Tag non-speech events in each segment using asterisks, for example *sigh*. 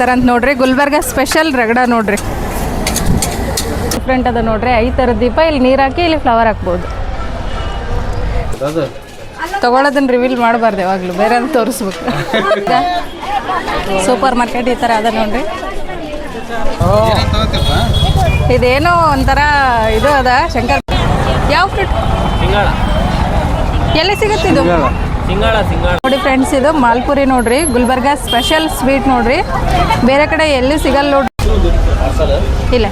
ತರ ಅಂತ ನೋಡ್ರಿ. ಗುಲ್ಬರ್ಗ ಸ್ಪೆಷಲ್ ರಗಡ ನೋಡ್ರಿ. ಡಿಫ್ರೆಂಟ್ ಅದ ನೋಡ್ರಿ. ಐದು ಥರದ ದೀಪ. ಇಲ್ಲಿ ನೀರು ಹಾಕಿ ಇಲ್ಲಿ ಫ್ಲವರ್ ಹಾಕ್ಬೋದು. ತಗೊಳ್ಳೋದನ್ನ ರಿವೀಲ್ ಮಾಡಬಾರ್ದು ಯಾವಾಗಲೂ. ಬೇರೆ ಅಂತ ತೋರಿಸ್ಬೇಕು. ಸೂಪರ್ ಮಾರ್ಕೆಟ್ ಈ ಥರ ಅದ ನೋಡ್ರಿ. ಇದೇನೋ ಒಂಥರ ಇದು ಅದ ಶಂಕರ್. ಯಾವ ಫ್ರೂಟ್ ಎಲ್ಲಿ ಸಿಗುತ್ತೆ ಇದು? ಸಿಂಗಾಳ ಸಿಂಗಾಳ. ನೋಡಿ ಫ್ರೆಂಡ್ಸ್ ಇದು ಮಾಲ್ಪುರಿ ನೋಡ್ರಿ. ಗುಲ್ಬರ್ಗ ಸ್ಪೆಷಲ್ ಸ್ವೀಟ್ ನೋಡ್ರಿ. ಬೇರೆ ಕಡೆ ಎಲ್ಲಿ ಸಿಗಲ್ಲ ನೋಡ್ರಿ. ಇಲ್ಲ.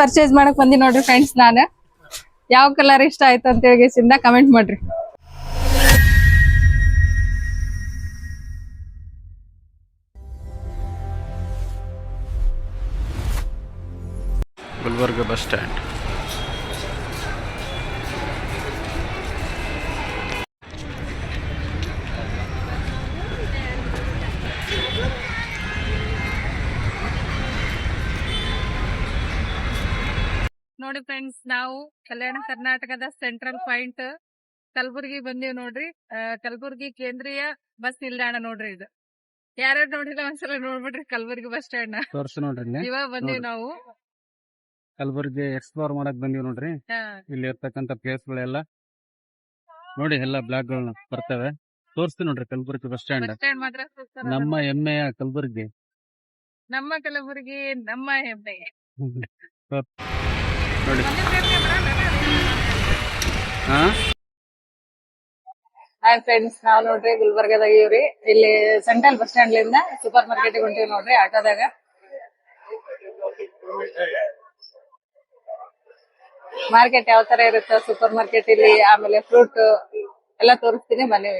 ಪರ್ಚೇಸ್ ಮಾಡಕ್ ಬಂದಿ ನೋಡ್ರಿ ಫ್ರೆಂಡ್ಸ್ ನಾನು. ಯಾವ ಕಲರ್ ಇಷ್ಟ ಆಯ್ತು ಅಂತ ಹೇಳಿ ಕಮೆಂಟ್ ಮಾಡ್ರಿ. ಗುಲ್ಬರ್ಗ ಬಸ್ ಸ್ಟ್ಯಾಂಡ್ ನೋಡಿ ಫ್ರೆಂಡ್ಸ್ ನಾವು ಕಲ್ಯಾಣ ಕರ್ನಾಟಕದ ಸೆಂಟ್ರಲ್ ಪಾಯಿಂಟ್ ಕಲಬುರ್ಗಿ ಬಂದೀವಿ ನೋಡ್ರಿ. ಕಲಬುರ್ಗಿ ಕೇಂದ್ರೀಯ ಬಸ್ ನಿಲ್ದಾಣ ನೋಡ್ರಿ ಇದು. ಯಾರ್ಯಾರು ನೋಡಿಲ್ಲ ಒಂದ್ಸಲ ನೋಡ್ಬಿಡ್ರಿ ಕಲಬುರ್ಗಿ ಬಸ್ ಸ್ಟ್ಯಾಂಡ್ನ. ತೋರ್ಸಿ ನೋಡ್ರಿ ಇವಾಗ ಬಂದೀವಿ ನಾವು. ಕಲಬುರ್ಗಿ ಎಕ್ಸ್ಪ್ಲೋರ್ ಮಾಡಕ್ ಬಂದಿವಿ ನೋಡ್ರಿ. ಇಲ್ಲಿ ಇರ್ತಕ್ಕಂತ ಪ್ಲೇಸ್ ಗಳೆಲ್ಲ. ನೋಡಿ ಎಲ್ಲ ಬ್ಲಾಕ್ ಗಳನ್ನ ಬರ್ತವೆ. ತೋರಿಸ್ತೀನಿ ನೋಡ್ರಿ ಕಲಬುರ್ಗಿ ಬಸ್ ಸ್ಟ್ಯಾಂಡ್. ನಮ್ಮ ಹೆಮ್ಮೆಯ ಕಲಬುರ್ಗಿ. ನಮ್ಮ ಕಲಬುರ್ಗಿ ನಮ್ಮ ಹೆಮ್ಮೆ. ನೋಡಿ. ಹಾ ಹಾಯ್ ಫ್ರೆಂಡ್ಸ್ ನಾವ್ ನೋಡ್ರಿ ಗುಲ್ಬರ್ಗದಾಗ ಇವ್ರಿ ಇಲ್ಲಿ ಸೆಂಟ್ರಲ್ ಬಸ್ ಸ್ಟ್ಯಾಂಡ್ ಲಿಂದ ಸೂಪರ್ ಮಾರ್ಕೆಟ್ ಹೊಂಟಿವಿ ನೋಡ್ರಿ ಆಟೋದಾಗ. ಮಾರ್ಕೆಟ್ ಯಾವ ತರ ಇರುತ್ತೆ ಸೂಪರ್ ಮಾರ್ಕೆಟ್ ಇಲ್ಲಿ ಆಮೇಲೆ ಫ್ರೂಟ್ ಎಲ್ಲ ತೋರಿಸ್ತೀನಿ ಬನ್ನಿ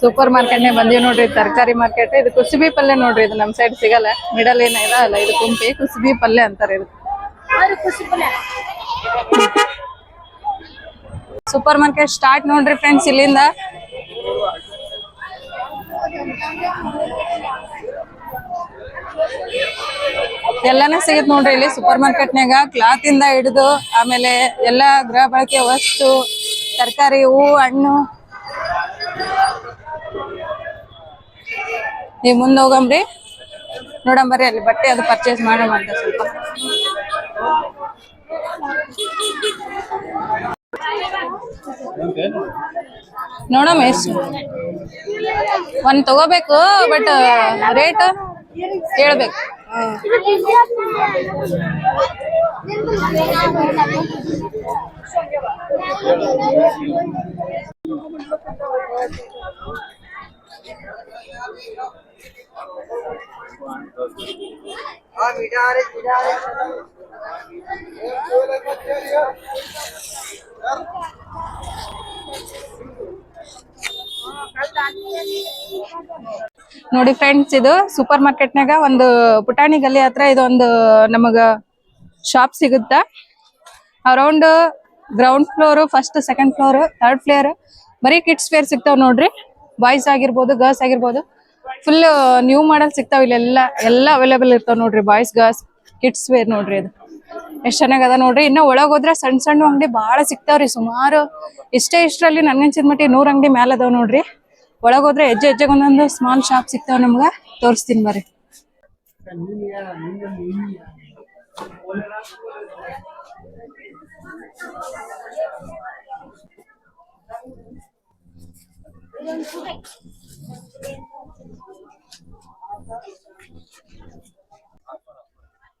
ಸೂಪರ್ ಮಾರ್ಕೆಟ್ ನೇ ಬಂದೀವಿ ನೋಡ್ರಿ, ತರಕಾರಿ ಮಾರ್ಕೆಟ್. ಇದು ಕುಸುಬಿ ಪಲ್ಯ ನೋಡ್ರಿ, ಇದು ನಮ್ ಸೈಡ್ ಸಿಗಲ್ಲ. ಮಿಡಲ್ ಏನ ಅಲ್ಲ, ಇದು ಕುಂಪಿ, ಕುಸುಬಿ ಪಲ್ಯ ಅಂತಾರೆ ಇದು. ಸೂಪರ್ ಮಾರ್ಕೆಟ್ ಸ್ಟಾರ್ಟ್ ನೋಡ್ರಿ ಫ್ರೆಂಡ್ಸ್ ಇಲ್ಲಿಂದ. ಎಲ್ಲಾನು ಸಿಗುತ್ತೆ ನೋಡ್ರಿ ಇಲ್ಲಿ ಸೂಪರ್ ಮಾರ್ಕೆಟ್ನಾಗ ಕ್ಲಾತ್ ಇಂದ ಹಿಡಿದು ಆಮೇಲೆ ಎಲ್ಲಾ ಗೃಹ ಬಳಕೆ ವಸ್ತು, ತರಕಾರಿ ಹೂವು ಹಣ್ಣು. ನೀವು ಮುಂದೆ ಹೋಗಂಬ್ರಿ. ನೋಡಂಬರಿ ಅಲ್ಲಿ ಬಟ್ಟೆ ಅದು ಪರ್ಚೇಸ್ ಮಾಡೋಣ ಅಂತ ಸ್ವಲ್ಪ. ನೋಡಮ್ಮ ಎಷ್ಟು? ಒಂದ್ ತಗೋಬೇಕು ಬಟ್ ರೇಟ್ ಹೇಳ್ಬೇಕು. ನೋಡಿ ಫ್ರೆಂಡ್ಸ್ ಇದು ಸೂಪರ್ ಮಾರ್ಕೆಟ್ನಾಗ ಒಂದು ಪುಟಾಣಿ ಗಲ್ಲಿ ಹತ್ರ ಇದೊಂದು ನಮಗ ಶಾಪ್ ಸಿಗುತ್ತ? Around ground floor first second floor third floor ಬರೀ ಕಿಡ್ಸ್ ವೇರ್ ಸಿಗ್ತಾವ್ ನೋಡ್ರಿ. ಬಾಯ್ಸ್ ಆಗಿರ್ಬೋದು ಗರ್ಲ್ಸ್ ಆಗಿರ್ಬೋದು. ಫುಲ್ ನ್ಯೂ ಮಾಡಲ್ ಸಿಗ್ತಾವ್ ಇಲ್ಲೆಲ್ಲ, ಎಲ್ಲ ಅವೈಲೇಬಲ್ ಇರ್ತಾವ ನೋಡ್ರಿ ಬಾಯ್ಸ್ ಗರ್ಲ್ಸ್ ಕಿಡ್ಸ್ ವೇರ್ ನೋಡ್ರಿ ಇದು. ಎಷ್ಟ್ ಚೆನ್ನಾಗದ ನೋಡ್ರಿ. ಇನ್ನ ಒಳಗ್ ಹೋದ್ರೆ ಸಣ್ಣ ಸಣ್ಣ ಅಂಗಡಿ ಬಹಳ ಸಿಗ್ತಾವ್ರಿ ಸುಮಾರು. ಇಷ್ಟೇ ಇಷ್ಟರಲ್ಲಿ ನನ್ಗನ್ಸಿದ ಮಟ್ಟಿಗೆ ನೂರ್ ಅಂಗಡಿ ಮ್ಯಾಲ ಅದಾವ್ ನೋಡ್ರಿ. ಒಳಗ್ ಹೋದ್ರೆ ಹೆಜ್ಜೆ ಹೆಜ್ಜೆಗೆ ಒಂದೊಂದು ಸ್ಮಾಲ್ ಶಾಪ್ ಸಿಗ್ತಾವ ನಮ್ಗ. ತೋರಿಸ್ತೀನಿ ಬರ್ರಿ.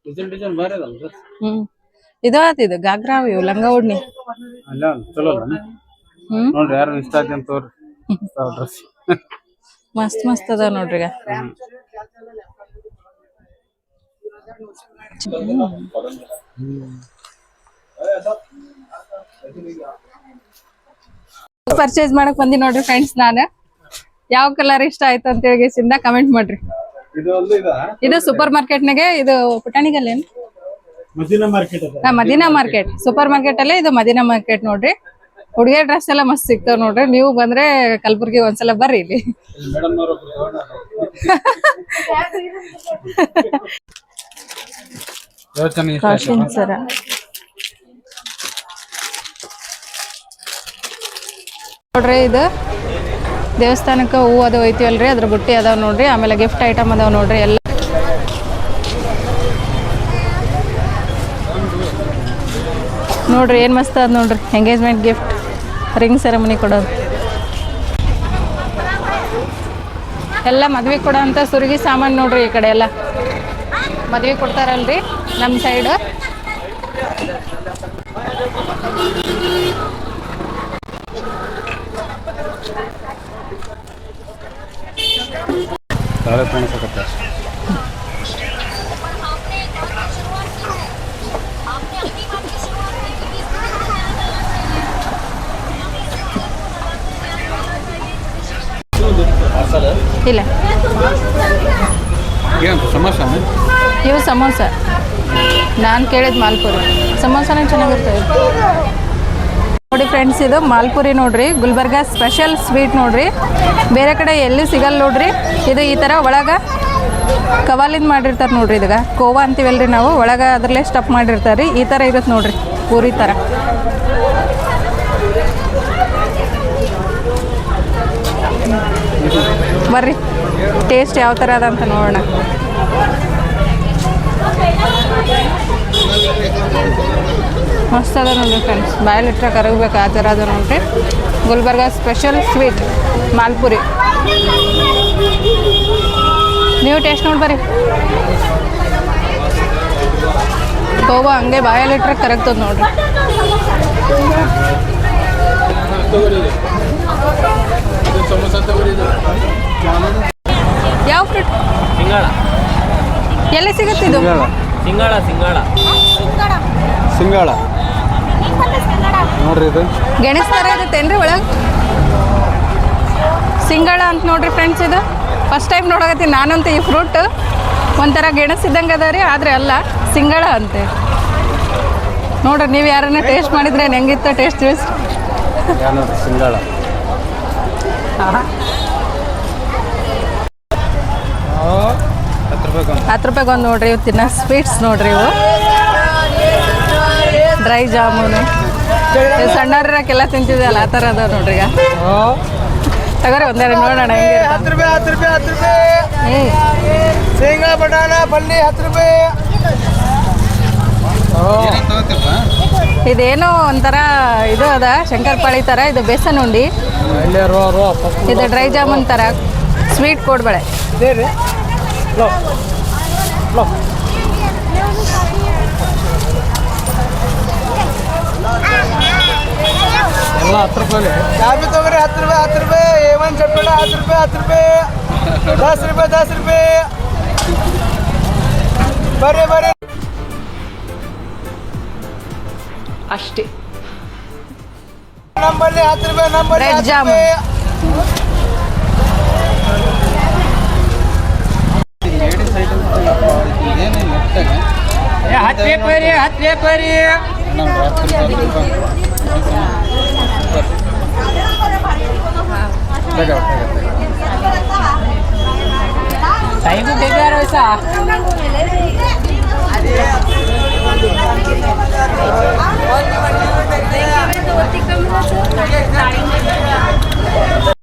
ಡಿಸೈನ್ ಡಿಸೈನ್ ಬಾರಿ ಅದಲ್ಲ ಸರ್? ಹ್ಮ್. ಇದು ಆತ್ ಇದು ಗಾಗ್ರಾ ಇವು ಲಂಗ ಉಡ್ನಿ. ಅಲ್ಲ ಚಲೋ ನೋಡ್ರಿ ಯಾರು ಇಷ್ಟ ಆಯ್ತು ಅಂತ ತೋರಿ ಡ್ರೆಸ್ *laughs* ಮಸ್ತ್ ಮಸ್ತ್ ಅದಾವ ನೋಡ್ರಿ ಪರ್ಚೇಸ್ ಮಾಡಕ್ ಬಂದಿ ನೋಡ್ರಿ ಫ್ರೆಂಡ್ಸ್ ನಾನು. ಯಾವ ಕಲರ್ ಇಷ್ಟ ಆಯ್ತು ಅಂತ ಹೇಳಿ ಕಮೆಂಟ್ ಮಾಡ್ರಿ. ಇದು ಸೂಪರ್ ಮಾರ್ಕೆಟ್ ಮಾರ್ಕೆಟ್ನಾಗೆ ಇದು ಪುಟಾಣಿಗಲ್ಲೇನು? ಮದೀನಾ ಮಾರ್ಕೆಟ್ ಸೂಪರ್ ಮಾರ್ಕೆಟ್ ಅಲ್ಲೇ ಇದು ಮದೀನಾ ಮಾರ್ಕೆಟ್ ನೋಡ್ರಿ. ಹುಡುಗಿಯ ಡ್ರೆಸ್ ಎಲ್ಲ ಮಸ್ತ್ ಸಿಗ್ತಾವ್ ನೋಡ್ರಿ. ನೀವು ಬಂದ್ರೆ ಕಲಬುರ್ಗಿ ಒಂದ್ಸಲ ಬರ್ರಿ ಇಲ್ಲಿ. ಸರ. ನೋಡ್ರಿ ಇದು ದೇವಸ್ಥಾನಕ್ಕೆ ಹೂ ಅದು ಒಯ್ತೀವಲ್ರಿ ಅದ್ರ ಬುಟ್ಟಿ ಅದಾವ ನೋಡ್ರಿ. ಆಮೇಲೆ ಗಿಫ್ಟ್ ಐಟಮ್ ಅದಾವ ನೋಡ್ರಿ. ಎಲ್ಲ ನೋಡ್ರಿ, ಏನು ಮಸ್ತ್ ಅದು ನೋಡ್ರಿ. ಎಂಗೇಜ್ಮೆಂಟ್ ಗಿಫ್ಟ್ ರಿಂಗ್ ಸೆರೆಮನಿ ಕೊಡೋದು. ಎಲ್ಲ ಮದ್ವೆ ಕೊಡೋಂಥ ಸುರುಗಿ ಸಾಮಾನು ನೋಡ್ರಿ ಈ ಕಡೆ ಎಲ್ಲ. ಮದ್ವೆ ಕೊಡ್ತಾರಲ್ರಿ ನಮ್ಮ ಸೈಡು ತಾಳೆ ಇಲ್ಲ. ಇವು ಸಮೋಸ. ನಾನು ಕೇಳಿದ ಮಾಲ್ಪುರಿ. ಸಮೋಸನೇ ಚೆನ್ನಾಗಿರ್ತವೆ ನೋಡಿ ಫ್ರೆಂಡ್ಸ್ ಇದು ಮಾಲ್ಪುರಿ ನೋಡ್ರಿ. ಗುಲ್ಬರ್ಗ ಸ್ಪೆಷಲ್ ಸ್ವೀಟ್ ನೋಡ್ರಿ. ಬೇರೆ ಕಡೆ ಎಲ್ಲಿ ಸಿಗಲ್ಲ ನೋಡ್ರಿ. ಇದು ಈ ಥರ ಒಳಗ ಕವಾಲಿಂದ ಮಾಡಿರ್ತಾರೆ ನೋಡ್ರಿ ಇದಾಗ. ಕೋವಾ ಅಂತೀವಲ್ರಿ ನಾವು. ಒಳಗ ಅದರಲ್ಲೇ ಸ್ಟಫ್ ಮಾಡಿರ್ತಾರೆ ರೀ ಈ ಥರ ಇರುತ್ತೆ ನೋಡ್ರಿ. ಪೂರಿ ಥರ ಬರ್ರಿ. ಟೇಸ್ಟ್ ಯಾವ ಥರ ಅದ ಅಂತ ನೋಡೋಣ. ಮಸ್ತ್ ಅದ ನೋಡ್ರಿ ಫ್ರೆಂಡ್ಸ್ ಬಾಯಲ್ಲಿಟ್ರೆ ಕರಗಬೇಕು, ಆ ಥರ ಅದ ನೋಡ್ರಿ. ಗುಲ್ಬರ್ಗ ಸ್ಪೆಷಲ್ ಸ್ವೀಟ್ ಮಾಲ್ಪುರಿ. ನೀವು ಟೇಸ್ಟ್ ನೋಡಿ ಬರ್ರಿ. ಗೋವಾ ಹಂಗೆ ಬಾಯಲ್ಲಿಟ್ರೆ ಕರಗ್ತದ ನೋಡ್ರಿ. ಯಾವ ಫ್ರೂಟ್ ಸಿಂಗಾಳ. ಎಲ್ಲಿ ಸಿಗುತ್ತೆ ಇದು? ಸಿಂಗಾಳ. ಸಿಂಗಾಳ ಸಿಂಗಾಳ. ನೋಡ್ರಿ ಇದು. ಗೆಣಸ್ ಥರ ಇರುತ್ತೇನ್ರಿ ಒಳಗೆ? ಸಿಂಗಾಳ ಅಂತ ನೋಡ್ರಿ ಫ್ರೆಂಡ್ಸ್ ಇದು. ಫಸ್ಟ್ ಟೈಮ್ ನೋಡಕತ್ತೀನಿ ನಾನಂತೂ ಈ ಫ್ರೂಟ್ ಒಂಥರ ಗೆಣಸಿದ್ದಂಗೆ ಅದ ರೀ ಆದರೆ ಅಲ್ಲ ಸಿಂಗಾಳ ಅಂತೆ. ನೋಡ್ರಿ ನೀವು ಯಾರನ್ನ ಟೇಸ್ಟ್ ಮಾಡಿದ್ರೆ ಹೆಂಗಿತ್ತು ಟೇಸ್ಟ್ ಸಿಂಗಾಳ. ಹತ್ತು ರೂಪಾಯಿ ಒಂದು ಹತ್ತು ರೂಪಾಯಿಗೆ ಒಂದು ನೋಡ್ರಿ ಇವು ತಿನ್ನೋ ಸ್ವೀಟ್ಸ್ ನೋಡ್ರಿ ಇವು. ಡ್ರೈ ಜಾಮೂನು. ಸಣ್ಣವ್ರಕ್ಕೆಲ್ಲ ತಿಂತಿದ್ದಲ್ಲ ಆ ಥರ ಅದಾವ ನೋಡ್ರಿ ಈಗ ತಗೋರಿ ಒಂದೇ ನೋಡೋಣ ಹೆಂಗೆ ಹತ್ತು ರೂಪಾಯಿ ಹತ್ತು ರೂಪಾಯಿ ಹತ್ತು ರೂಪಾಯಿ. ಏ ಶೇಂಗಾ ಬಟಾಣ ಪಲ್ಲಿ ಹತ್ತು ರೂಪಾಯಿ. ಇದೇನೋ ಒಂಥರ ಇದು ಅದ ಶಂಕರಪಾಳಿ ಥರ ಇದು ಬೇಸನ್ ಉಂಡಿ. ಇದು ಡ್ರೈ ಜಾಮೂನ್ ಥರ ಸ್ವೀಟ್ ಕೋಡ್ಬಳೆ. ಇದೇ ರೀ ಲೋ ಲೋ ಎಲ್ಲ ಹತ್ತು ರೂಪಾಯಿ ಚಾಬಿ ತಗೋರಿ ಹತ್ತು ರೂಪಾಯಿ ಹತ್ತು ರೂಪಾಯಿ ಎ ಒನ್ ಚಪ್ಪಳ ಹತ್ತು ರೂಪಾಯಿ ಹತ್ತು ರೂಪಾಯಿ ದಸ್ ರೂಪಾಯಿ ದಸ್ ರೂಪಾಯಿ ಬರ್ರಿ ಬರ್ರಿ ಅಷ್ಟೇ ನಂಬಲ್ಲಿ ಹತ್ತು ರೂಪಾಯಿ ನಂಬಲ್ಲಿ Red ಹತ್ತು ಜಾಮೂನ್. ರೂಪಾಯಿ ಏನೇನು ಮೆತ್ತಗೆ ಹತ್ತು ರೂಪಾಯಿ ರೀ ಹತ್ತು ರೂಪಾಯಿ ರೀ ನೋಡ್ರಿ ಹತ್ತು ರೂಪಾಯಿ ಹತ್ತು ರೂಪಾಯಿ ಬೇಗ ಬೇಗ ಬೇಗ. ಟೈಮ್ ಬೇಕಾದ್ರೆ ಸಾ ಏನು ರೇಟ್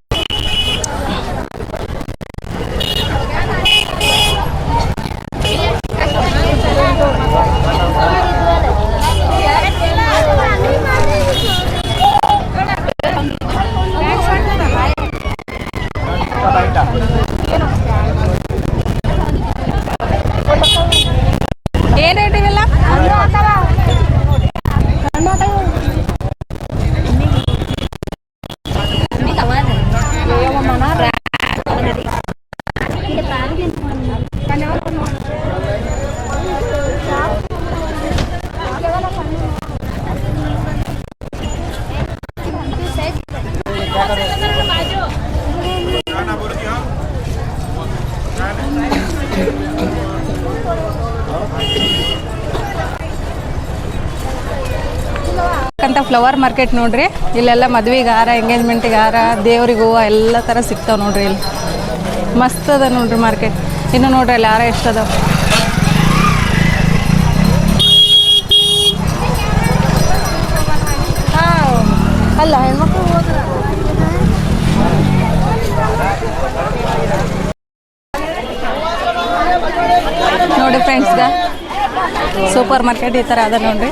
ಇವೆಲ್ಲ ಅಂತ ಫ್ಲವರ್ ಮಾರ್ಕೆಟ್ ನೋಡ್ರಿ. ಇಲ್ಲೆಲ್ಲ ಮದ್ವೆಗೆ ಹಾರ ಎಂಗೇಜ್ಮೆಂಟಿಗೆ ಹಾರ ದೇವ್ರಿಗೆ ಹೂವು ಎಲ್ಲ ಥರ ಸಿಗ್ತಾವೆ ನೋಡ್ರಿ ಇಲ್ಲಿ. ಮಸ್ತ್ ಅದ ನೋಡ್ರಿ ಮಾರ್ಕೆಟ್. ಇನ್ನು ನೋಡ್ರಿ ಅಲ್ಲಿ ಹಾರ ಎಷ್ಟದ ಅಲ್ಲ ಹೆಣ್ಮಕ್ಳು ನೋಡಿ ಫ್ರೆಂಡ್ಸ್ಗ ಸೂಪರ್ ಮಾರ್ಕೆಟ್ ಈ ಥರ ಅದ ನೋಡ್ರಿ.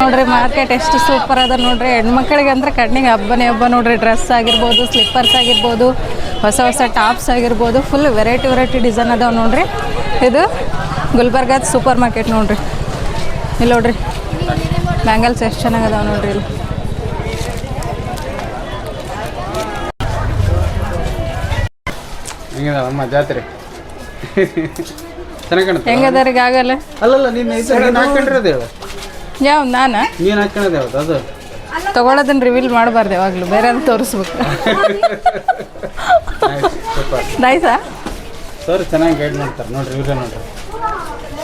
ನೋಡ್ರಿ ಮಾರ್ಕೆಟ್ ಎಷ್ಟು ಸೂಪರ್ ಅದ ನೋಡ್ರಿ. ಹೆಣ್ಮಕ್ಳಿಗೆ ಅಂದ್ರೆ ಕಣ್ಣಿಗೆ ಹಬ್ಬನೇ ಹಬ್ಬ ನೋಡ್ರಿ. ಡ್ರೆಸ್ ಆಗಿರ್ಬೋದು ಸ್ಲಿಪ್ಪರ್ಸ್ ಆಗಿರ್ಬೋದು ಹೊಸ ಹೊಸ ಟಾಪ್ಸ್ ಆಗಿರ್ಬೋದು ಫುಲ್ ವೆರೈಟಿ ವೆರೈಟಿ ಡಿಸೈನ್ ಅದಾವ ನೋಡ್ರಿ. ಇದು ಗುಲ್ಬರ್ಗಾದ ಸೂಪರ್ ಮಾರ್ಕೆಟ್ ನೋಡ್ರಿ. ಇಲ್ಲಿ ನೋಡ್ರಿ ಬ್ಯಾಂಗಲ್ಸ್ ಎಷ್ಟು ಚೆನ್ನಾಗಿ ಅದಾವ ನೋಡ್ರಿ ಇಲ್ಲಿ. ನಮ್ಮ ಜಾತ್ರೆ? ಚೆನ್ನಾಗಿ ಕಾಣುತ್ತೆ ಹೆಂಗದರಿಗೆ ಆಗಲ್ಲ ಅಲ್ಲಲ್ಲ ನೀನು ಹಾಕೊಂಡಿರೋದು ಹೇಳು ಯಾವ ನಾನು? ನೀನು ಹಾಕೊಳ್ಳೋದು ಯಾವ್ದು? ಅದು. ತಗೊಳ್ಳೋದನ್ನ ರಿವೀಲ್ ಮಾಡಬಾರ್ದು ಯಾವಾಗಲೂ. ಬೇರೆ ತೋರಿಸ್ಬೇಕು. ಸೂಪರ್ ನೈಸಾ ಸರ್ ಚೆನ್ನಾಗಿ ಗೈಡ್ ಮಾಡ್ತಾರೆ. ನೋಡ್ರಿ ಇವ್ರೆ ನೋಡ್ರಿ.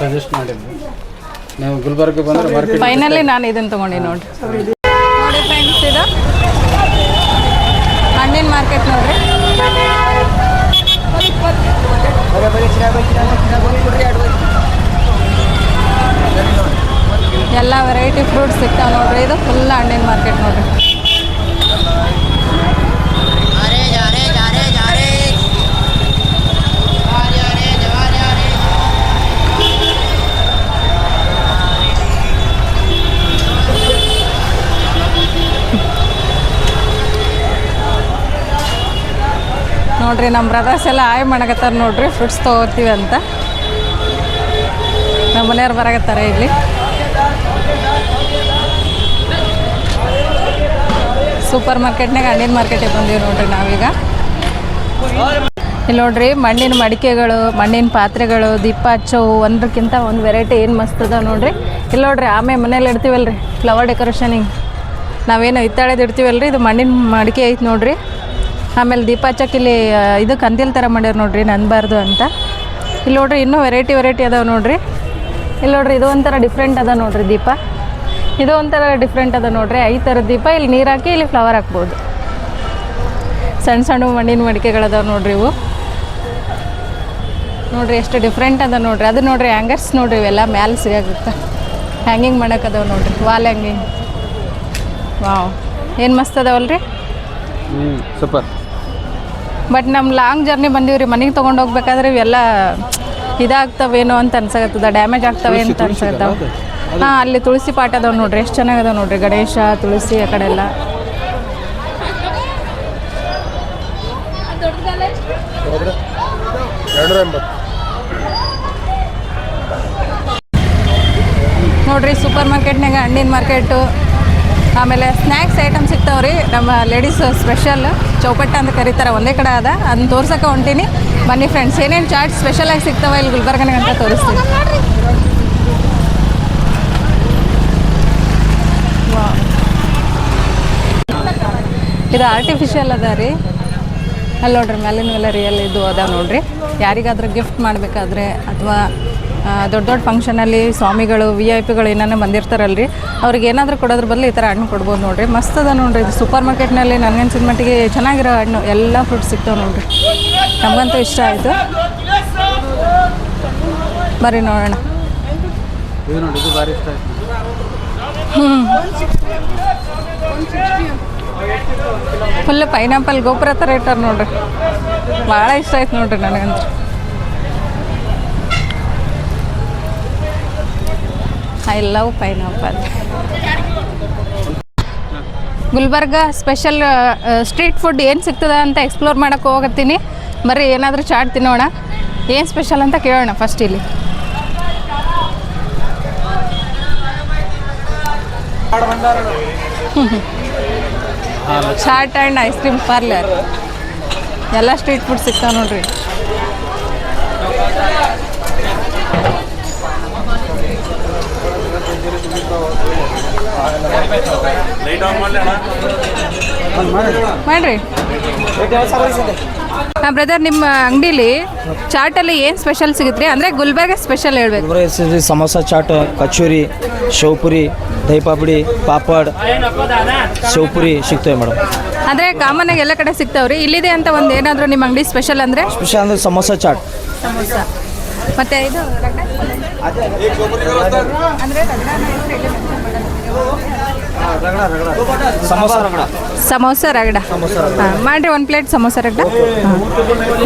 ಸಜೆಸ್ಟ್ ಮಾಡಿದ್ವಿ ನೀವು ಗುಲ್ಬರ್ಗ ಬಂದ್ರೆ ಮಾರ್ಕೆಟ್ ಫೈನಲಿ ನಾನು ಇದನ್ನು ತೊಗೊಂಡಿ ನೋಡ್ರಿ ನೋಡಿ ಫ್ರೆಂಡ್ಸ್ ಇದು ಹಣ್ಣಿನ ಮಾರ್ಕೆಟ್ ನೋಡ್ರಿ ಎಲ್ಲ ವೆರೈಟಿ ಫ್ರೂಟ್ಸ್ ಸಿಗ್ತಾವೆ ನೋಡ್ರಿ ಇದು ಫುಲ್ ಹಣ್ಣಿನ ಮಾರ್ಕೆಟ್ ನೋಡ್ರಿ ನೋಡ್ರಿ ನಮ್ಮ ಬ್ರದರ್ಸ್ ಎಲ್ಲ ಆಯ್ ಮಾಡಕತ್ತಾರ ನೋಡ್ರಿ ಫ್ರೂಟ್ಸ್ ತಗೋತೀವಿ ಅಂತ. ನಮ್ಮ ಮನೆಯವ್ರು ಬರಾಕತ್ತಾರ ಇಲ್ಲಿ. ಸೂಪರ್ ಮಾರ್ಕೆಟ್ನಾಗ ಹಣ್ಣಿನ ಮಾರ್ಕೆಟಿಗೆ ಬಂದೀವಿ ನೋಡ್ರಿ ನಾವೀಗ. ಇಲ್ಲಿ ನೋಡ್ರಿ, ಮಣ್ಣಿನ ಮಡಿಕೆಗಳು, ಮಣ್ಣಿನ ಪಾತ್ರೆಗಳು, ದೀಪ ಹಚ್ಚೋ ಒಂದಕ್ಕಿಂತ ಒಂದು ವೆರೈಟಿ ಏನು ಮಸ್ತ್ ಅದ ನೋಡ್ರಿ. ಇಲ್ಲಿ ನೋಡ್ರಿ ಆಮೇಲೆ ಮನೇಲಿ ಇಡ್ತೀವಲ್ರಿ ಫ್ಲವರ್ ಡೆಕೋರೇಷನಿಗೆ ನಾವೇನು ಹಿತ್ತಾಳೆದು ಇಡ್ತೀವಲ್ರಿ, ಇದು ಮಣ್ಣಿನ ಮಡಿಕೆ ಐತೆ ನೋಡ್ರಿ. ಆಮೇಲೆ ದೀಪ ಹಚ್ಚಕ್ಕಿಲ್ಲಿ ಇದು ಕಂದಿಲ್ ಥರ ಮಾಡ್ಯಾರ ನೋಡ್ರಿ, ನನ್ಬಾರ್ದು ಅಂತ. ಇಲ್ಲಿ ನೋಡ್ರಿ ಇನ್ನೂ ವೆರೈಟಿ ವೆರೈಟಿ ಅದಾವೆ ನೋಡ್ರಿ. ಇಲ್ಲಿ ನೋಡ್ರಿ ಇದು ಒಂಥರ ಡಿಫ್ರೆಂಟ್ ಅದ ನೋಡ್ರಿ ದೀಪ. ಇದು ಒಂಥರ ಡಿಫ್ರೆಂಟ್ ಅದ ನೋಡ್ರಿ. ಐದು ಥರದ ದೀಪ, ಇಲ್ಲಿ ನೀರು ಹಾಕಿ, ಇಲ್ಲಿ ಫ್ಲವರ್ ಹಾಕ್ಬೋದು. ಸಣ್ಣ ಸಣ್ಣ ಮಣ್ಣಿನ ಮಡಿಕೆಗಳದಾವೆ ನೋಡ್ರಿ ಇವು. ನೋಡ್ರಿ ಎಷ್ಟು ಡಿಫ್ರೆಂಟ್ ಅದ ನೋಡ್ರಿ. ಅದು ನೋಡ್ರಿ ಹ್ಯಾಂಗರ್ಸ್ ನೋಡ್ರಿ ಇವೆಲ್ಲ, ಮ್ಯಾಲೆ ಸಿಗಾಗುತ್ತೆ ಹ್ಯಾಂಗಿಂಗ್ ಮಾಡೋಕ್ಕದಾವೆ ನೋಡ್ರಿ ವಾಲ್ ಹ್ಯಾಂಗಿಂಗ್ ವಾವ್ ಏನು ಮಸ್ತ್ ಅದಾವಲ್ರಿ? ಸೂಪರ್ ಬಟ್ ನಮ್ಮ ಲಾಂಗ್ ಜರ್ನಿ ಬಂದೀವ್ರಿ ಮನೆಗೆ ತೊಗೊಂಡು ಹೋಗ್ಬೇಕಾದ್ರೆ ಇವೆಲ್ಲ ಇದಾಗ್ತಾವೇನೋ ಅಂತ ಅನ್ಸಕತ್ತದ. ಡ್ಯಾಮೇಜ್ ಆಗ್ತವೆ ಅಂತ ಅನ್ಸಕತ್ತಾವ ಹಾಂ ಅಲ್ಲಿ ತುಳಸಿ ಪಾಠ ಅದಾವ ನೋಡ್ರಿ. ಎಷ್ಟು ಚೆನ್ನಾಗದಾವ ನೋಡ್ರಿ. ಗಣೇಶ ತುಳಸಿ ಆ ಕಡೆ ಎಲ್ಲ ನೋಡ್ರಿ ಸೂಪರ್ ಮಾರ್ಕೆಟ್ನಾಗ ಹಣ್ಣಿನ ಮಾರ್ಕೆಟು ಆಮೇಲೆ ಸ್ನ್ಯಾಕ್ಸ್ ಐಟಮ್ ಸಿಗ್ತಾವ್ರಿ. ನಮ್ಮ ಲೇಡೀಸ್ ಸ್ಪೆಷಲ್ ಚೌಕಟ್ಟ ಅಂತ ಕರೀತಾರೆ, ಒಂದೇ ಕಡೆ ಅದ. ಅದನ್ನ ತೋರ್ಸಕ್ಕೆ ಹೊಂಟೀನಿ. ಬನ್ನಿ ಫ್ರೆಂಡ್ಸ್ ಏನೇನು ಚಾಟ್ ಸ್ಪೆಷಲಾಗಿ ಸಿಗ್ತಾವೆ ಇಲ್ಲಿ ಗುಲ್ಬರ್ಗನಾಗ ಅಂತ ತೋರಿಸ್ತೀನಿ. ಇದು ಆರ್ಟಿಫಿಷಿಯಲ್ ಅದ ರೀ. ಅಲ್ಲಿ ನೋಡ್ರಿ ಮೇಲಿನವೆಲ್ಲ ರಿಯಲ್ ಇದು ಅದ ನೋಡ್ರಿ. ಯಾರಿಗಾದ್ರೂ ಗಿಫ್ಟ್ ಮಾಡಬೇಕಾದ್ರೆ ಅಥವಾ ದೊಡ್ಡ ದೊಡ್ಡ ಫಂಕ್ಷನಲ್ಲಿ ಸ್ವಾಮಿಗಳು ವಿ ಐ ಪಿಗಳು ಏನಾನ ಬಂದಿರ್ತಾರಲ್ರಿ. ಅವ್ರಿಗೆ ಏನಾದರೂ ಕೊಡೋದ್ರ ಬದಲು ಈ ಥರ ಹಣ್ಣು ಕೊಡ್ಬೋದು ನೋಡಿರಿ. ಮಸ್ತ್ ಅದ ನೋಡಿರಿ. ಇದು ಸೂಪರ್ ಮಾರ್ಕೆಟ್ನಲ್ಲಿ ನನಗನ್ಸಿದ ಮಟ್ಟಿಗೆ ಚೆನ್ನಾಗಿರೋ ಹಣ್ಣು. ಎಲ್ಲ ಫ್ರೂಟ್ಸ್ ಸಿಗ್ತಾವೆ ನೋಡಿರಿ. ನಮಗಂತೂ ಇಷ್ಟ ಆಯಿತು. ಬರ್ರಿ ನೋಡೋಣ. ಆಯ್ತು. ಫುಲ್ ಪೈನಾಪಲ್ ಗೋಪುರ ಥರ ಇಟ್ಟಾರ ನೋಡ್ರಿ. ಭಾಳ ಇಷ್ಟ ಆಯ್ತು ನೋಡ್ರಿ ನನಗಂತೂ. I love pineapple Gulbarga special street food ಏನು ಸಿಗ್ತದ ಅಂತ ಎಕ್ಸ್ಪ್ಲೋರ್ ಮಾಡಕ್ಕೆ ಹೋಗತ್ತೀನಿ. ಬರ್ರಿ ಏನಾದರೂ ಚಾಟ್ ತಿನ್ನೋಣ. ಏನು ಸ್ಪೆಷಲ್ ಅಂತ ಕೇಳೋಣ ಫಸ್ಟ್ ಇಲ್ಲಿ. Chat and ice cream parlour ಎಲ್ಲ ಸ್ಟ್ರೀಟ್ ಫುಡ್ ಸಿಗ್ತಾವೆ ನೋಡ್ರಿ. ಮಾಡ್ರಿ. ಹಾಂ ಬ್ರದರ್ ನಿಮ್ಮ ಅಂಗಡಿಲಿ ಚಾಟಲ್ಲಿ ಏನು ಸ್ಪೆಷಲ್ ಸಿಗುತ್ತೆ ಅಂದರೆ ಗುಲ್ಬರ್ಗ ಸ್ಪೆಷಲ್ ಹೇಳ್ಬೇಕು. ಸಮೋಸ ಚಾಟ್ ಕಚೂರಿ ಶೌಪುರಿ ದಹಿ ಪಾಪಡಿ ಪಾಪಡ್ ಶೌಪುರಿ ಸಿಗ್ತವೆ ಮೇಡಮ್ ಅಂದರೆ ಕಾಮನ್ ಆಗಿ ಎಲ್ಲ ಕಡೆ ಸಿಗ್ತಾವ್ರಿ? ಇಲ್ಲಿದೆ ಅಂತ ಒಂದು ಏನಾದರೂ ನಿಮ್ಮ ಅಂಗಡಿ ಸ್ಪೆಷಲ್ ಅಂದರೆ? ಸ್ಪೆಷಲ್ ಅಂದ್ರೆ ಸಮೋಸ ಚಾಟ್ ಸಮೋಸ. ಮತ್ತೆ ಇದು? ಅಂದ್ರೆ ರಗಡನ ಸಮೋಸ ರಗಡ. ಹಾಂ ಮಾಡ್ರಿ ಒಂದು ಪ್ಲೇಟ್ ಸಮೋಸ ರಗಡ.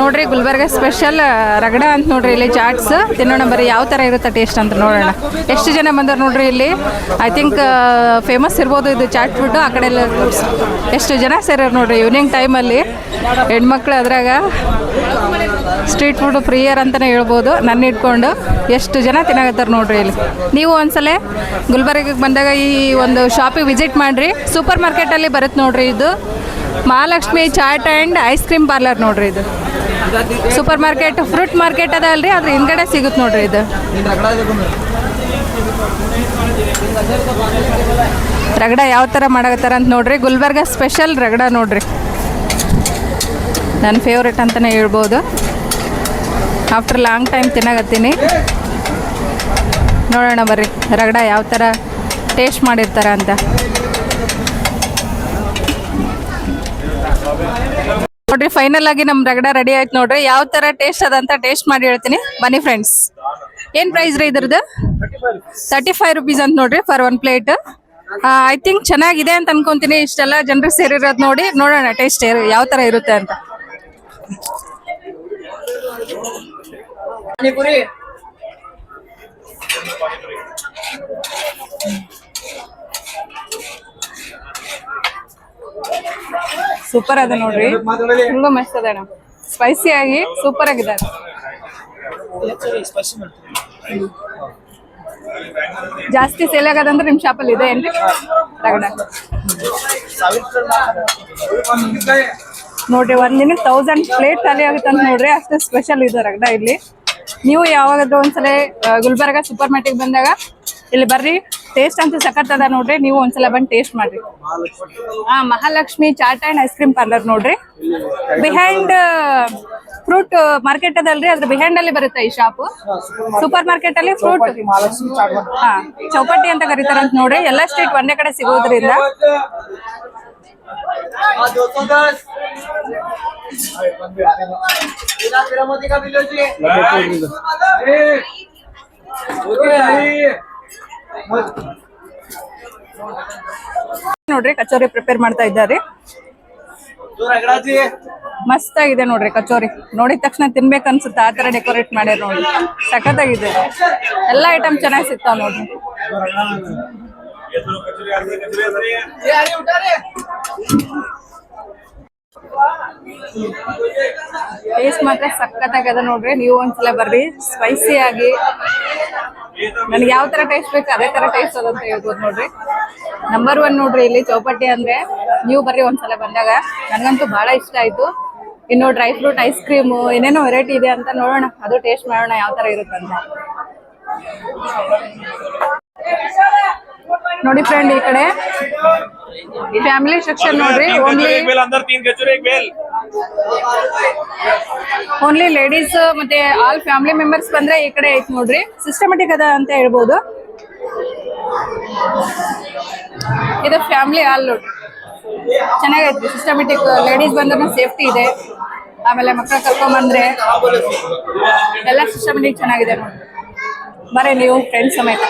ನೋಡ್ರಿ ಗುಲ್ಬರ್ಗ ಸ್ಪೆಷಲ್ ರಗಡ ಅಂತ ನೋಡ್ರಿ ಇಲ್ಲಿ ಚಾಟ್ಸ್ ತಿನ್ನೋಣ ಬರ್ರಿ ಯಾವ ತರ ಇರುತ್ತೆ ಟೇಸ್ಟ್ ಅಂತ ನೋಡೋಣ. ಎಷ್ಟು ಜನ ಬಂದರು ನೋಡ್ರಿ ಇಲ್ಲಿ? ಐ ಥಿಂಕ್ ಫೇಮಸ್ ಇರ್ಬೋದು ಇದು ಚಾಟ್ ಫುಡ್ ಆ ಕಡೆ ಎಲ್ಲ ಎಷ್ಟು ಜನ ಸೇರ್ಯಾರ ನೋಡ್ರಿ ಈವ್ನಿಂಗ್ ಟೈಮಲ್ಲಿ ಹೆಣ್ಮಕ್ಳು ಅದ್ರಾಗ ಸ್ಟ್ರೀಟ್ ಫುಡ್ ಪ್ರಿಯರ್ ಅಂತಲೇ ಹೇಳ್ಬೋದು ನನ್ನ ಇಟ್ಕೊಂಡು. ಎಷ್ಟು ಜನ ತಿನ್ನಾಕತ್ತಾರ ನೋಡ್ರಿ ಇಲ್ಲಿ? ನೀವು ಒಂದ್ಸಲ ಗುಲ್ಬರ್ಗಕ್ಕೆ ಬಂದಾಗ ಈ ಒಂದು ಶಾಪಿಗೆ ವಿಸಿಟ್ ಮಾಡಿರಿ. ಸೂಪರ್ ಮಾರ್ಕೆಟಲ್ಲಿ ಬರುತ್ತೆ ನೋಡ್ರಿ ಇದು. Mahalakshmi chat and ice cream parlour ನೋಡ್ರಿ ಇದು. ಸೂಪರ್ ಮಾರ್ಕೆಟ್, ಫ್ರೂಟ್ ಮಾರ್ಕೆಟ್ ಅದ ಅಲ್ರಿ, ಅದ್ರ ಹಿಂದ್ಗಡೆ ಸಿಗುತ್ತೆ ನೋಡ್ರಿ ಇದು. ರಗಡ ಯಾವ ಥರ ಮಾಡಕತ್ತಾರ ಅಂತ ನೋಡ್ರಿ. ಗುಲ್ಬರ್ಗ ಸ್ಪೆಷಲ್ ರಗಡ ನೋಡ್ರಿ. ನನ್ನ ಫೇವ್ರೇಟ್ ಅಂತಲೇ ಹೇಳ್ಬೋದು. ಆಫ್ಟರ್ ಲಾಂಗ್ ಟೈಮ್ ತಿನ್ನಾಗತ್ತೀನಿ ನೋಡೋಣ ಬರ್ರಿ, ರಗಡ ಯಾವ ಥರ ಟೇಸ್ಟ್ ಮಾಡಿರ್ತಾರ ಅಂತ. ನೋಡ್ರಿ ಫೈನಲ್ ಆಗಿ ನಮ್ ರಗಡ ರೆಡಿ ಆಯ್ತು ನೋಡ್ರಿ. ಯಾವ ತರ ಟೇಸ್ಟ್ ಅದಂತ ಟೇಸ್ಟ್ ಮಾಡಿ ಹೇಳ್ತೀನಿ. ಬನ್ನಿ ಫ್ರೆಂಡ್ಸ್ ಏನ್ ಪ್ರೈಸ್ ರೀ ಇದ್ರದ್ದು? ತರ್ಟಿ ಫೈವ್ ರುಪೀಸ್ ಅಂತ ನೋಡ್ರಿ for one plate I think ಚೆನ್ನಾಗಿದೆ ಅಂತ ಅನ್ಕೊಂತೀನಿ. ಇಷ್ಟೆಲ್ಲ ಜನರು ಸೇರಿರೋದು ನೋಡಿ ನೋಡೋಣ ಟೇಸ್ಟ್ ಯಾವ ತರ ಇರುತ್ತೆ ಅಂತ. ಸೂಪರ್ ಅದ ನೋಡ್ರಿ. ತುಂಬಾ ಮಸ್ತ್ ಅದ ಸ್ಪೈಸಿ ಆಗಿ ಸೂಪರ್ ಆಗಿದೆ ಜಾಸ್ತಿ ಸೇಲ್ ಆಗದಂದ್ರೆ ನಿಮ್ ಅಲ್ಲಿ ಇದೆ ಏನ್ರಿ? ರಗಡ. ನೋಡ್ರಿ, ಒಂದ್ ದಿನಕ್ಕೆ ತೌಸಂಡ್ ಪ್ಲೇಟ್ ಖಾಲಿ ಆಗುತ್ತೆ ಅಂತ ನೋಡ್ರಿ. ಅಷ್ಟೇ ಸ್ಪೆಷಲ್ ಇದೆ ರಗಡ ಇಲ್ಲಿ. ನೀವು ಯಾವಾಗಾದ್ರೂ ಒಂದ್ಸಲ ಗುಲ್ಬರ್ಗ ಸೂಪರ್ ಮಾರ್ಕೆಟ್ ಬಂದಾಗ, ಇಲ್ಲಿ ಬರ್ರಿ. ಟೇಸ್ಟ್ ಅಂತೂ ಸಖತ್ ಅದ ನೋಡ್ರಿ ನೀವು ಒಂದ್ಸಲ ಬಂದು ಟೇಸ್ಟ್ ಮಾಡ್ರಿ ಹಾ Mahalakshmi chat and ice cream parlour ನೋಡ್ರಿ ಬಿಹೈಂಡ್ ಫ್ರೂಟ್ ಮಾರ್ಕೆಟ್ ಅದಲ್ರಿ ಅದ್ರ ಬಿಹೈಂಡ್ ಅಲ್ಲಿ ಬರುತ್ತೆ ಈ ಶಾಪ್ ಸೂಪರ್ ಮಾರ್ಕೆಟ್ ಅಲ್ಲಿ ಫ್ರೂಟ್ ಹಾ ಚೌಪಟ್ಟಿ ಅಂತ ಕರೀತಾರ ಅಂತ ನೋಡ್ರಿ ಎಲ್ಲಾ ಸ್ಟ್ರೀಟ್ ಒಂದೇ ಕಡೆ ಸಿಗೋದ್ರಿಂದ ನೋಡ್ರಿ, ಕಚೋರಿ ಪ್ರಿಪೇರ್ ಮಾಡ್ತಾ ಇದ್ದಾರೆ. ಮಸ್ತ್ ಆಗಿದೆ ನೋಡ್ರಿ ಕಚೋರಿ. ನೋಡಿದ ತಕ್ಷಣ ತಿನ್ಬೇಕು ಅನ್ಸುತ್ತೆ, ಆ ತರ ಡೆಕೋರೇಟ್ ಮಾಡ್ಯಾರ ನೋಡಿ ಸಖತ್ತಾಗಿದೆ. ಎಲ್ಲ ಐಟಮ್ ಚೆನ್ನಾಗಿ ಸಿಗ್ತಾವ ನೋಡ್ರಿ. ಟೇಸ್ಟ್ ಮಾತ್ರ ಸಖತ್ತಾಗದ ನೋಡ್ರಿ. ನೀವು ಒಂದ್ಸಲ ಬರ್ರಿ. ಸ್ಪೈಸಿ ಆಗಿ. ನನಗೆ ಯಾವ ತರ ಟೇಸ್ಟ್ ಬೇಕು ಅದೇ ತರ ಟೇಸ್ಟ್ ಅದ ಅಂತ ಹೇಳ್ಬೋದು ನೋಡ್ರಿ. ನಂಬರ್ ಒನ್ ನೋಡ್ರಿ ಇಲ್ಲಿ ಚೌಪಟ್ಟಿ ಅಂದ್ರೆ. ನೀವು ಬರ್ರಿ ಒಂದ್ಸಲ ಬಂದಾಗ. ನನಗಂತೂ ಬಹಳ ಇಷ್ಟ ಆಯ್ತು. ಇನ್ನು ಡ್ರೈ ಫ್ರೂಟ್ ಐಸ್ ಕ್ರೀಮ್ ಏನೇನೋ ವೆರೈಟಿ ಇದೆ ಅಂತ ನೋಡೋಣ. ಅದು ಟೇಸ್ಟ್ ಮಾಡೋಣ ಯಾವ ತರ ಇರುತ್ತೆ ಅಂತ. ನೋಡಿ ಫ್ರೆಂಡ್ ಈ ಕಡೆ. ಫ್ಯಾಮಿಲಿ ಸೆಕ್ಷನ್ ನೋಡ್ರಿ ಓನ್ಲಿ ಓನ್ಲಿ ಲೇಡೀಸ್ ಮತ್ತೆ ಆಲ್ ಫ್ಯಾಮಿಲಿ ಮೆಂಬರ್ಸ್ ಬಂದ್ರೆ ಈ ಕಡೆ ಐತ್ ನೋಡ್ರಿ. ಸಿಸ್ಟಮೆಟಿಕ್ ಅದ ಅಂತ ಹೇಳ್ಬೋದು. ಇದು ಫ್ಯಾಮಿಲಿ ಆಲ್ ನೋಡ್ರಿ ಸಿಸ್ಟಮೆಟಿಕ್ ಲೇಡೀಸ್ ಬಂದ್ರೂ ಸೇಫ್ಟಿ ಇದೆ. ಆಮೇಲೆ ಮಕ್ಕಳ ಕರ್ಕೊಂಡ್ ಬಂದ್ರೆ ಎಲ್ಲ ಸಿಸ್ಟಮೆಟಿಕ್ ಚೆನ್ನಾಗಿದೆ ಬರೀ ನೀವು ಫ್ರೆಂಡ್ಸ್ ಸಮೇತ.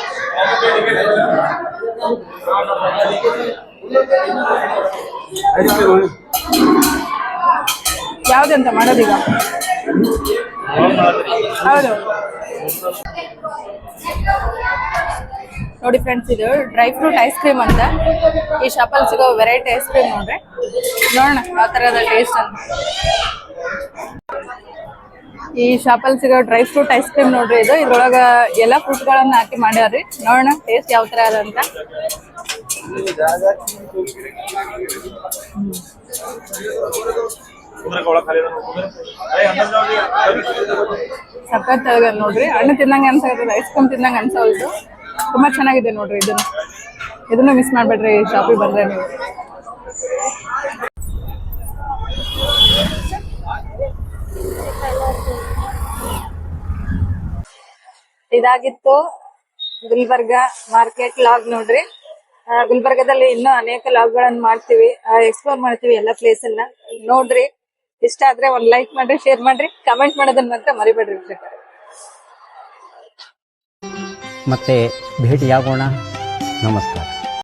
ಯಾವ್ದಂತ ಮಾಡೋದೀಗ? ಹೌದು. ನೋಡಿ ಫ್ರೆಂಡ್ಸ್ ಇದು ಡ್ರೈ ಫ್ರೂಟ್ ಐಸ್ ಕ್ರೀಮ್ ಅಂತ. ಈ ಶಾಪಲ್ಲಿ ಸಿಗೋ ವೆರೈಟಿ ಐಸ್ ಕ್ರೀಮ್ ನೋಡ್ರಿ. ನೋಡೋಣ, ಯಾವ ಥರದ ಟೇಸ್ಟ್ ಅಂತ. ಈ ಶಾಪಲ್ಲಿ ಸಿಗೋ ಡ್ರೈ ಫ್ರೂಟ್ ಐಸ್ ಕ್ರೀಮ್ ನೋಡ್ರಿ ಇದು. ಇದ್ರೊಳಗ ಎಲ್ಲಾ ಫ್ರೂಟ್ ಗಳನ್ನ ಹಾಕಿ ಮಾಡ್ಯಾರ್ರಿ. ನೋಡೋಣ ಟೇಸ್ಟ್ ಯಾವ ತರ ಅದ ಅಂತ. ಸಖತ್ ನೋಡ್ರಿ. ಹಣ್ಣು ತಿನ್ನಂಗ ಅನ್ಸಕತ್ತದ ಐಸ್ ಕ್ರೀಮ್ ತಿನ್ನಂಗ ಅನ್ಸೋದು ತುಂಬಾ ಚೆನ್ನಾಗಿದೆ ನೋಡ್ರಿ ಇದನ್ನ. ಇದನ್ನು ಮಿಸ್ ಮಾಡ್ಬೇಡ್ರಿ ಶಾಪಿಗೆ ಬಂದ್ರೆ ನೀವು. ಇದಾಗಿತ್ತು ಗುಲ್ಬರ್ಗ ಮಾರ್ಕೆಟ್ ಲಾಗ್ ನೋಡ್ರಿ. ಗುಲ್ಬರ್ಗದಲ್ಲಿ ಇನ್ನೂ ಅನೇಕ ಲಾಗ್ ಗಳನ್ನ ಮಾಡ್ತೀವಿ ಎಕ್ಸ್ಪ್ಲೋರ್ ಮಾಡ್ತೀವಿ ಎಲ್ಲ ಪ್ಲೇಸ್ ಅನ್ನ ನೋಡ್ರಿ. ಇಷ್ಟ ಆದ್ರೆ ಒಂದ್ ಲೈಕ್ ಮಾಡ್ರಿ ಶೇರ್ ಮಾಡ್ರಿ. ಕಮೆಂಟ್ ಮಾಡೋದನ್ನ ಮಾತ್ರ ಮರಿಬೇಡ್ರಿ. ಮತ್ತೆ ಭೇಟಿಯಾಗೋಣ. ನಮಸ್ಕಾರ.